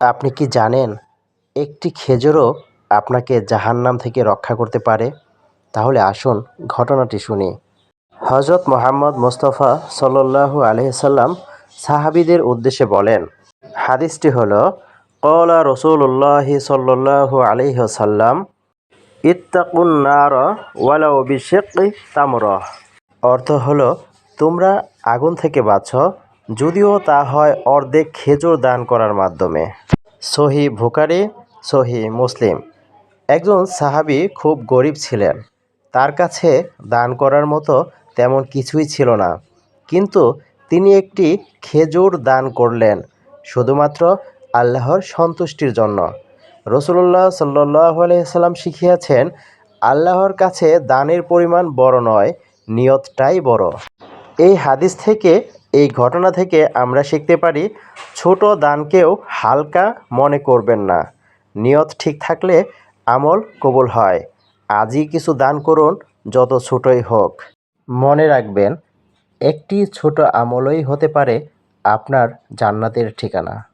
আপনি কি জানেন, একটি খেজুরও আপনাকে জাহান্নাম থেকে রক্ষা করতে পারে? তাহলে আসুন, ঘটনাটি শুনি। হজরত মোহাম্মদ মোস্তফা সল্লাল্লাহু আলহিসাল্লাম সাহাবিদের উদ্দেশ্যে বলেন, হাদিসটি হলো কলা রসুল্লাহি সাল্লাল্লাহু আলহিহসাল্লাম ইত্তাকুন নার ওয়ালাউ বিশেকি তামর। অর্থ হলো, তোমরা আগুন থেকে বাঁচো যদিও তা হয় অর্ধেক খেজুর দান করার মাধ্যমে। সহি ভুকারি সহি মুসলিম। একজন সাহাবি খুব গরিব ছিলেন। তার কাছে দান করার মতো তেমন কিছুই ছিল না। কিন্তু তিনি একটি খেজুর দান করলেন, শুধুমাত্র আল্লাহর সন্তুষ্টির জন্য। রসুল্লাহ সাল্লাহ আলাইসাল্লাম শিখিয়েছেন, আল্লাহর কাছে দানের পরিমাণ বড় নয়, নিয়তটাই বড়। এই হাদিস থেকে এই ঘটনা থেকে আমরা শিখতে পারি, ছোট দানকেও হালকা মনে করবেন না। নিয়ত ঠিক থাকলে আমল কবুল হয়। আজই কিছু দান করুন, যত ছোটই হোক। মনে রাখবেন, একটি ছোট আমলই হতে পারে আপনার জান্নাতের ঠিকানা।